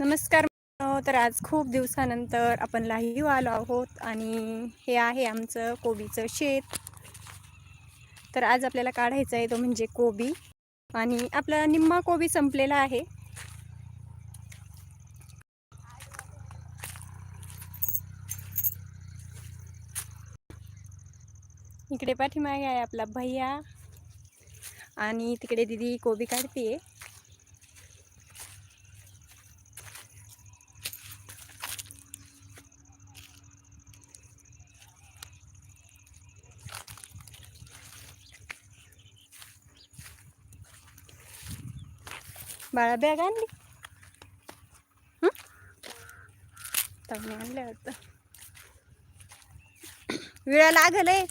नमस्कार तर आज खूप दिवसानंतर आपण लाईव्ह आलो आहोत आणि हे आहे आमचं कोबीचं शेत. तर आज आपल्याला काढायचं आहे तो म्हणजे कोबी. आणि आपला निम्मा कोबी संपलेला आहे. इकडे पाठीमागे आहे आपला भैया. आणि तिकडे दिदी कोबी काढतीये. बाळा बॅग आणली. हं? ताईने आणल्या वाटतं वेळा लागल आहे.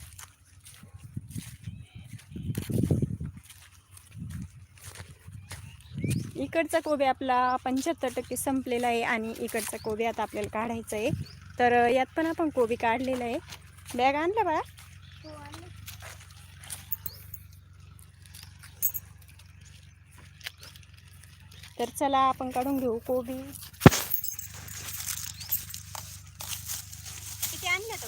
इकडचा कोबी आपला पंच्याहत्तर टक्के संपलेला आहे आणि इकडचा कोबी आता आपल्याला काढायचा आहे. तर यात पण आपण कोबी काढलेला आहे. बॅग आणला बाळा. तर चला आपण काढून घेऊ कोबी किती आणल्या तो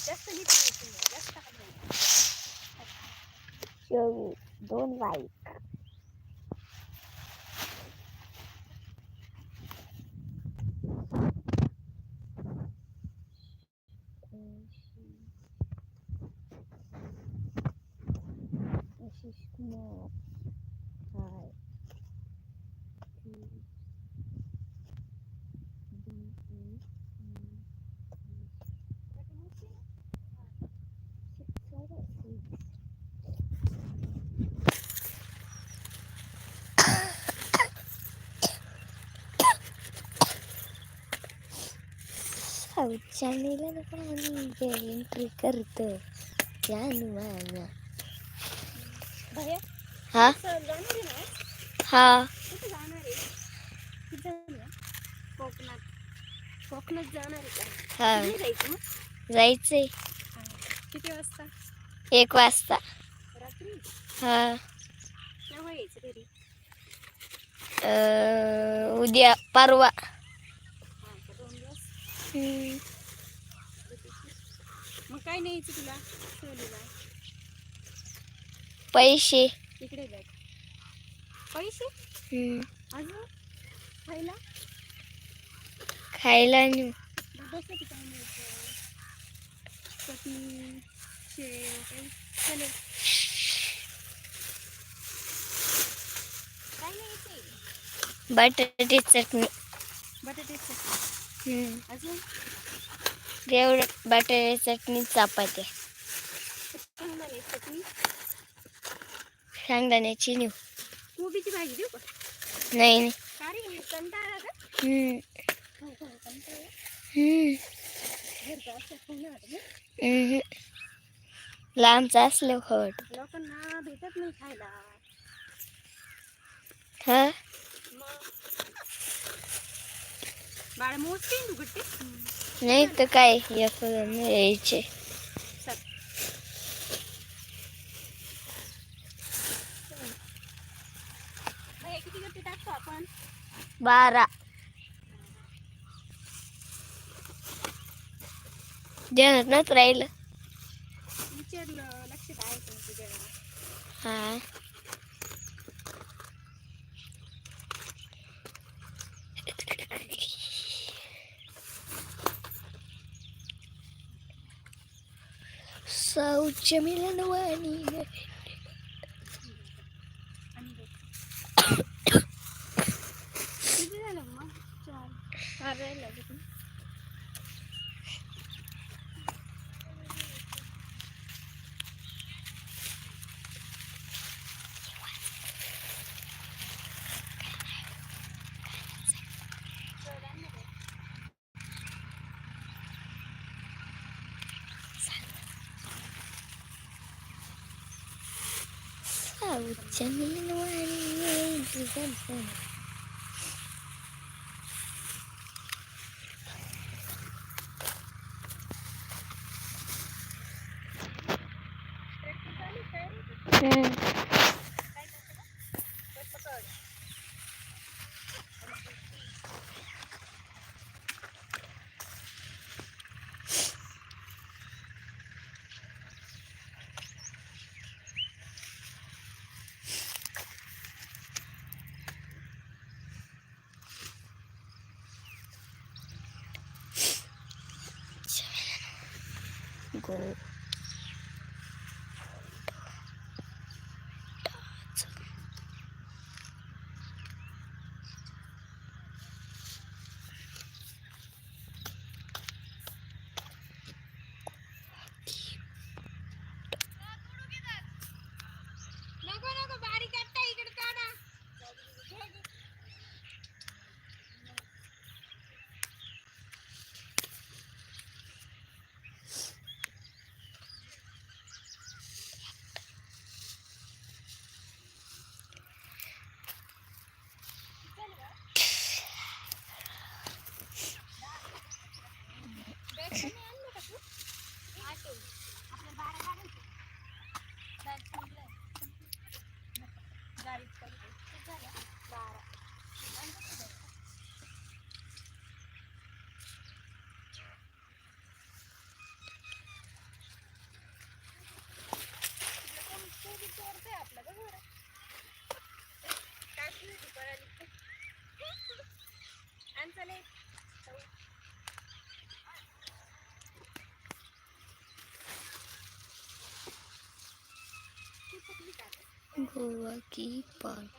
करायचं नाही, जास्त हलवायचं. चोवीस दोन बाईक शौचालयाला पाणी एंट्री करत. माझ्या भैया, हा? हा? कोकणात. कोकणात जाणार हा. जायचंय. किती वाजता? एक वाजता. रात्री? हा. केव्हा यायचं घरी? अं, उद्या परवा हा का दोन दिवस हम्म. मग काय न्यायचं तुला? सहलीला पैसे. इकडे बघ. पैसे. अजून? खायला? खायला काय न्यायचं चटणी शेव काही चालेल काय बटाटे चटणी. बटाट्याची चटणी. एवढं बटाटे चटणी चपात्या शेंगदाण्याची नेऊ कोबीची भाजी देऊ का? नाही नाही. हम्म. लांबचं असलं खवट लोकांना भेटत नाही खायला. हा मग बाळ मोजते तू गट्टे नाही तर काय यायचे. गट्टे टाकतो आपण? बारा. ध्यानात राहिलं. विचारलं लक्षात आहे हा. so Jimmy Lenoir, I will tell you in the morning. করে गोवा की पान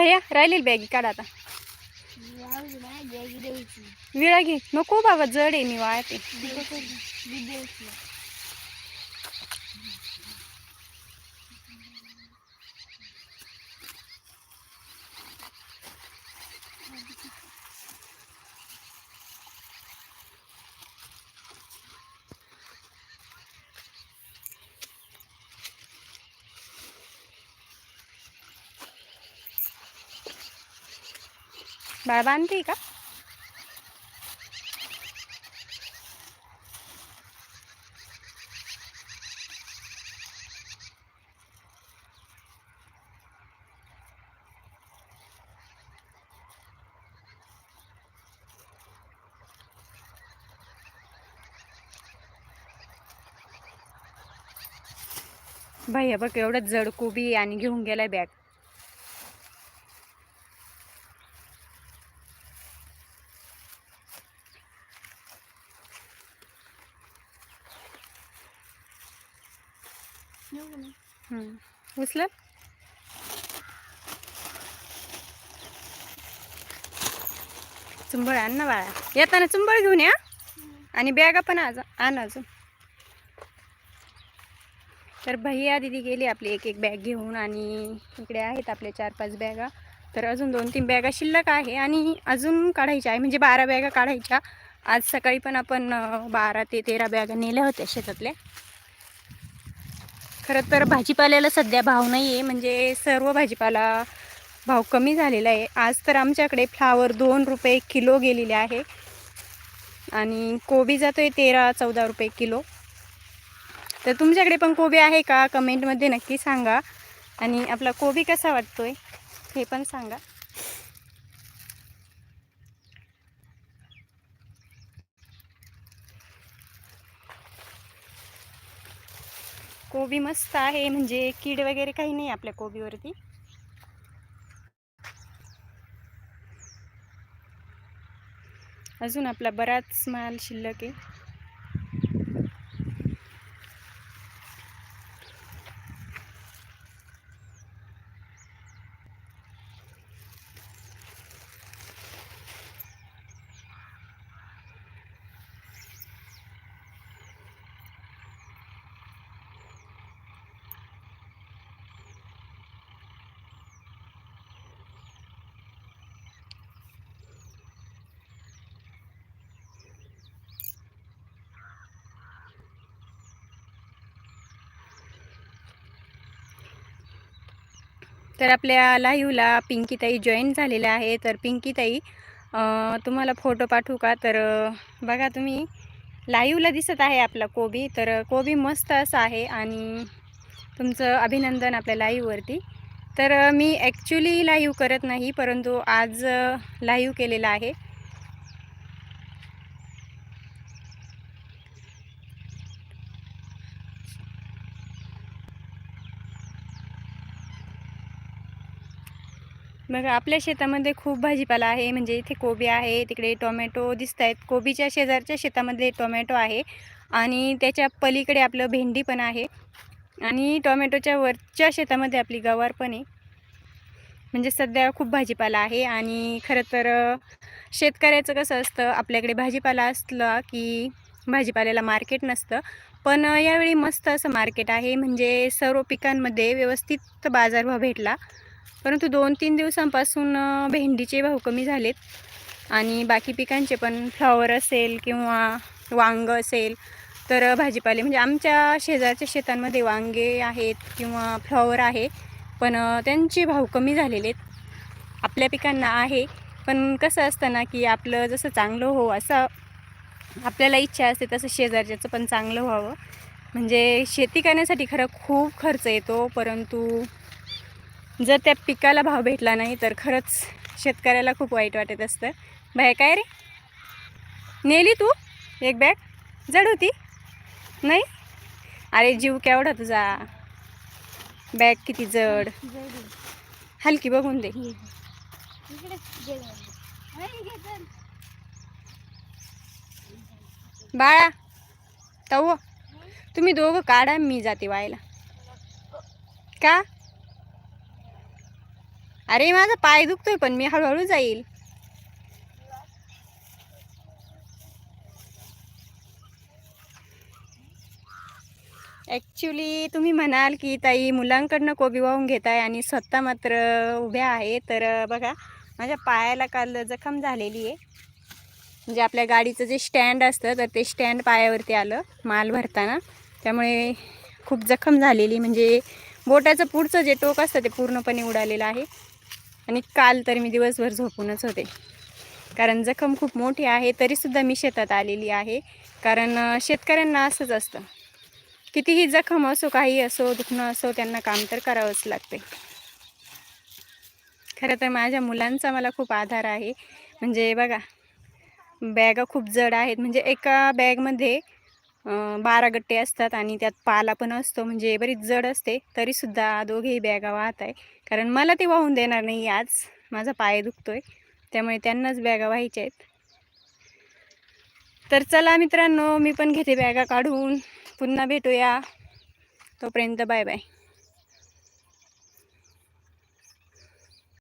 भैया राहिलेली बॅगी काढ आता. विळा घे. नको बाबा जड आहे निवाळ ते बाळ बांधते का भैया बघ एवढं जड कोबी आणि घेऊन गेलाय बॅग हम्म. चुंबळ आण ना बाळा. येताना चुंबळ घेऊन या. आणि बॅगा पण आज आण अजून. तर भैया दिदी गेली आपली एक एक बॅग घेऊन आणि इकडे आहेत आपले चार पाच बॅगा. तर अजून दोन तीन बॅगा शिल्लक आहे आणि अजून काढायच्या आहे. म्हणजे बारा बॅगा काढायच्या. आज सकाळी पण आपण बारा ते तेरा बॅगा नेल्या होत्या शेतातल्या. खरं तर भाजीपाल्याला सध्या भाव नाही आहे म्हणजे सर्व भाजीपाला भाव कमी झालेला आहे. आज तर आमच्याकडे फ्लावर दोन रुपये किलो गेलेले आहे. आणि कोबी जातो आहे तेरा चौदा रुपये किलो. तर तुमच्याकडे पण कोबी आहे का? कमेंटमध्ये नक्की सांगा. आणि आपला कोबी कसा वाटतो आहे हे पण सांगा. कोबी मस्त आहे म्हणजे कीड वगैरे काही नाही आपल्या कोबीवरती. अजून आपला बराच माल शिल्लक आहे. तर आपल्या लाईव्हला पिंकीताई जॉईन झालेल्या आहे. तर पिंकीताई तुम्हाला फोटो पाठवू का? तर बघा तुम्ही लाईव्हला दिसत आहे आपला कोबी. तर कोबी मस्त असा आहे आणि तुमचं अभिनंदन आपल्या लाईव्हवरती. तर मी ॲक्च्युली लाईव्ह करत नाही परंतु आज लाईव्ह केलेला आहे. बघा आपल्या शेतामध्ये खूप भाजीपाला आहे म्हणजे इथे कोबी आहे तिकडे टोमॅटो दिसत आहेत कोबीच्या शेजारच्या शेतामध्ये टोमॅटो आहे आणि त्याच्या पलीकडे आपलं भेंडी पण आहे आणि टोमॅटोच्या वरच्या शेतामध्ये आपली गवार पण आहे. म्हणजे सध्या खूप भाजीपाला आहे आणि खरं तर शेतकऱ्याचं कसं असतं आपल्याकडे भाजीपाला असला की भाजीपाल्याला मार्केट नसतं. पण यावेळी मस्त असं मार्केट आहे म्हणजे सर्व पिकांमध्ये व्यवस्थित बाजारभाव भेटला. परंतु दोन तीन दिवसांपासून भेंडीचे भाव कमी झालेत. आणि बाकी पिकांचे पण फ्लॉवर असेल किंवा वांग असेल तर भाजीपाले म्हणजे आमच्या शेजारच्या शेतांमध्ये वांगे आहेत किंवा फ्लॉवर आहे पण त्यांचे भाव कमी झालेले आहेत आपल्या पिकांना आहे पण कसं असतं ना की आपलं जसं चांगलं हो असं आपल्याला इच्छा असते तसं शेजारच्याचं पण चांगलं व्हावं. म्हणजे शेती करण्यासाठी खरं खूप खर्च येतो परंतु जर त्या पिकाला भाव भेटला नाही तर खरंच शेतकऱ्याला खूप वाईट वाटत असतं. बाय काय रे? नेली तू एक बॅग? जड होती. नाही? अरे जीव केवढा तुझा. बॅग किती जड. हलकी बघून दे. बाळा तव. तुम्ही दोघं काढा मी जाते वायला का? अरे माझा पाय दुखतोय पण मी हळूहळू जाईल. ॲक्च्युली तुम्ही म्हणाल की ताई मुलांकडनं कोबी वाहून घेताय आणि स्वतः मात्र उभ्या आहे. तर बघा माझ्या पायाला काल जखम झालेली आहे. म्हणजे आपल्या गाडीचं जे स्टँड असतं तर ते स्टँड पायावरती आलं माल भरताना. त्यामुळे खूप जखम झालेली. म्हणजे बोटाचं पुढचं जे टोक असतं ते पूर्णपणे उडालेलं आहे. आणि काल तर मी दिवसभर झोपूनच होते. कारण जखम खूप मोठी आहे तरीसुद्धा मी शेतात आलेली आहे. कारण शेतकऱ्यांना असंच असतं. कितीही जखम असो काही असो दुखणं असो त्यांना काम तर करावंच लागते. खरं तर माझ्या मुलांचा मला खूप आधार आहे. म्हणजे बघा बॅगा खूप जड आहेत. म्हणजे एका बॅगमध्ये बारा गट्टे असतात आणि त्यात पाला पण असतो म्हणजे बरीच जड असते. तरीसुद्धा दोघेही बॅगा वाहत आहे कारण मला ते वाहून देणार नाही आज. माझा पाय दुखतो आहे त्यामुळे त्यांनाच बॅगा व्हायच्या आहेत. तर चला मित्रांनो मी पण घेते बॅगा काढून. पुन्हा भेटूया. तोपर्यंत बाय बाय.